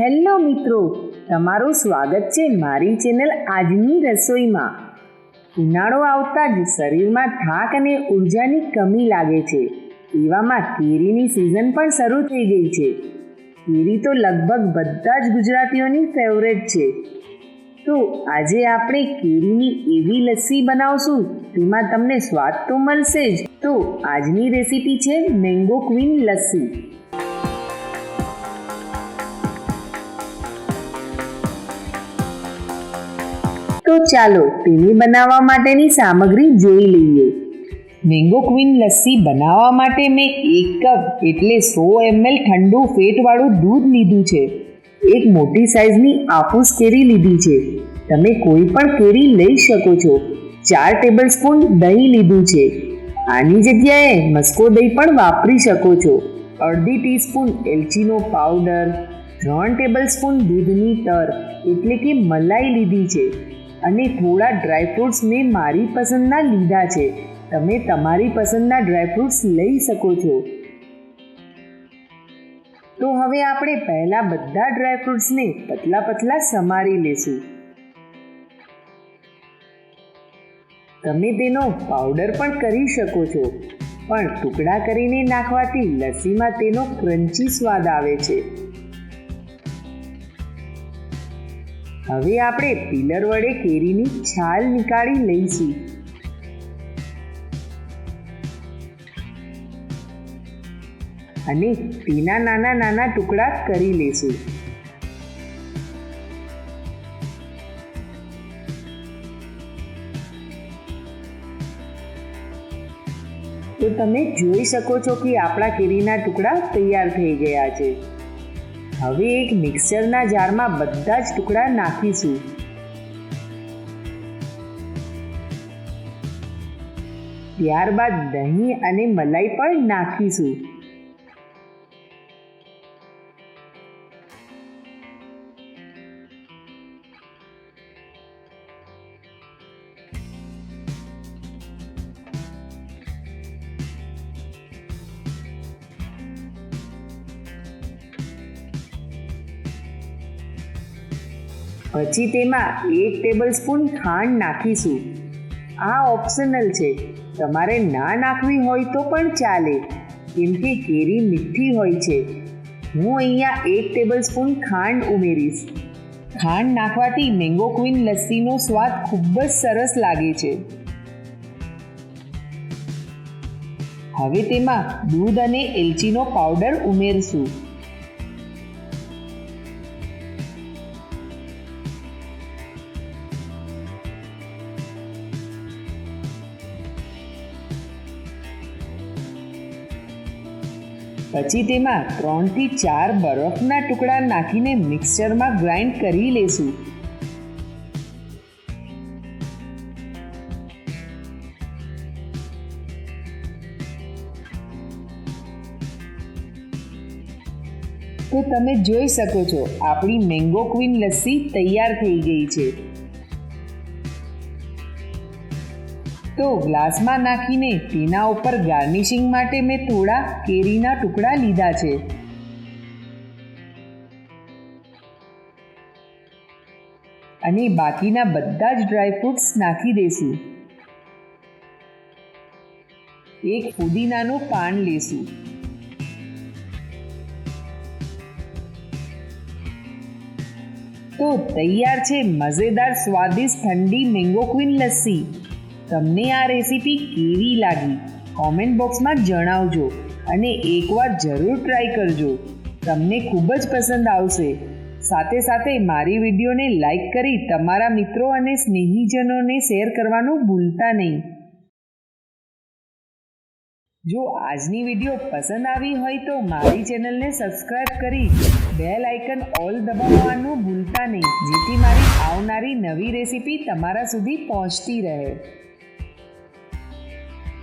Hello મિત્રો, તમારું સ્વાગત છે મારી ચેનલ આજની રસોઈમાં. ઉનાળો આવતા જ શરીરમાં થાક અને ઉર્જાની કમી લાગે છે. એવામાં કેરીની સિઝન પણ શરૂ થઈ ગઈ છે. કેરી તો લગભગ બધા જ ગુજરાતીઓની ફેવરેટ છે. તો આજે આપણે કેરીની એવી લસ્સી બનાવશું, તેમાં તમને સ્વાદ તો મળશે જ. તો આજની રેસીપી છે મેંગો ક્વીન લસ્સી. તો ચાલો તેની બનાવવા માટેની સામગ્રી જોઈ લઈએ. મેંગો ક્વીન લસ્સી બનાવવા માટે મેં એક કપ એટલે સો એમએલ ઠંડુ ફેટવાળું દૂધ લીધું છે. એક મોટી સાઇઝની આફૂસ કેરી લીધી છે. તમે કોઈ પણ કેરી લઈ શકો છો. ચાર ટેબલ સ્પૂન દહીં લીધું છે. આની જગ્યાએ મસ્કો દહીં પણ વાપરી શકો છો. અડધી ટીસ્પૂન એલચીનો પાવડર, ત્રણ ટેબલ સ્પૂન દૂધની તર એટલે કે મલાઈ લીધી છે. અને થોડા ડ્રાયફ્રૂટ્સ મેં મારી પસંદના લીધા છે. તમે તમારી પસંદના ડ્રાયફ્રૂટ્સ લઈ શકો છો. તો હવે આપણે પહેલા બધા ડ્રાયફ્રૂટ્સને પતલા પતલા સમારી લેશું. તમે તેનો પાવડર પણ કરી શકો છો, પણ ટુકડા કરીને નાખવાથી લસ્સીમાં તેનો ક્રન્ચી સ્વાદ આવે છે. હવે આપણે પીલર વડે કેરીની છાલ નીકાળી લઈશું. અને તેના નાના નાના ટુકડા કરી લેશું. તો તમે જોઈ શકો છો કે આપણા કેરીના ટુકડા તૈયાર થઈ ગયા છે. હવે એક મિક્સરના જારમાં બધા જ ટુકડા નાખીશું. ત્યારબાદ દહીં અને મલાઈ પણ નાખીશું. પછી તેમાં એક ટેબલ સ્પૂન ખાંડ નાખીશું. આ ઓપ્શનલ છે. તમારે ના નાખવી હોય તો પણ ચાલે. કેમ કે કેરી મીઠી હોય છે. હું અહીંયા એક ટેબલ સ્પૂન ખાંડ ઉમેરીશ. ખાંડ નાખવાથી મેંગો ક્વીન લસ્સીનો સ્વાદ ખૂબ જ સરસ લાગે છે. હવે તેમાં દૂધ અને એલચીનો પાવડર ઉમેરશું. પછી તેમાં ત્રણથી ચાર બરફના ટુકડા નાખીને મિક્સરમાં ગ્રાઇન્ડ કરી લેશું. તો તમે જોઈ શકો છો, આપણી મેંગો ક્વીન લસ્સી તૈયાર થઈ ગઈ છે. તો ગ્લાસમાં નાખીને તેના ઉપર ગાર્નિશિંગ માટે મેં થોડા કેરીના ટુકડા લીધા છે. અને બાકીના બધા જ ડ્રાયફ્રૂટ્સ નાખી દઈશું. એક ફુદીનાનું પાન લેશું. તો તૈયાર છે મજેદાર સ્વાદિષ્ટ ઠંડી મેંગો ક્વીન લસ્સી. તમને આ રેસીપી કેવી લાગી? કોમેન્ટ બોક્સમાં જણાવજો અને એકવાર જરૂર ટ્રાય કરજો. તમને ખૂબ જ પસંદ આવશે. સાથે સાથે મારી વિડીયોને લાઈક કરી તમારા મિત્રો અને સ્નેહીજનોને શેર કરવાનું ભૂલતા નહીં. જો આજની વીડિયો પસંદ આવી હોય તો મારી ચેનલને સબસ્ક્રાઇબ કરી બેલ આઇકન ઓલ દબાવવાનું ભૂલતા નહીં, જેથી મારી આવનારી નવી રેસીપી તમારા સુધી પહોંચતી રહે.